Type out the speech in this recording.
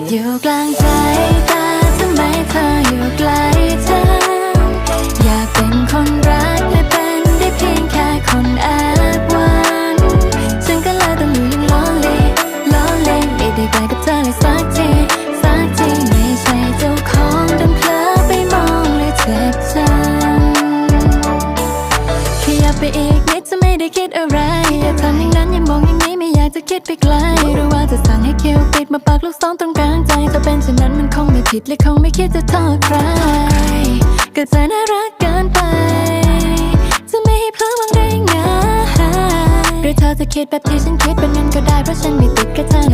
ากอยู่กลางใจแต่ทำไมเธออยู่ไกลจังอยากเป็นคนรักและเป็นได้เพียงแค่คนแอบหวันฉันก็เลยต้องอยู่อยังล้อเล่ล้อเล่ไม่ได้ใกล้กับเธอเลยสักทีสักทีไม่ใช่เจ้าของดันเพลอไปมองเลยเจ็บจังขยับไปอีกนิดจะไม่ได้คิดอะไร คิดไปไกลหรือว่าจะสั่งให้คิวปิดมาปักลูกซองตรงกลางใจถ้าเป็นเช่นนั้นมันคงไม่ผิดและคงไม่คิดจะทอดใครก็จะน่ารักเกินไป จะไม่ให้เพลอวังได้ไงหรือเธอจะคิดแบบที่ฉันคิดเป็นเงินก็ได้เพราะฉันไม่ติดกับเธอ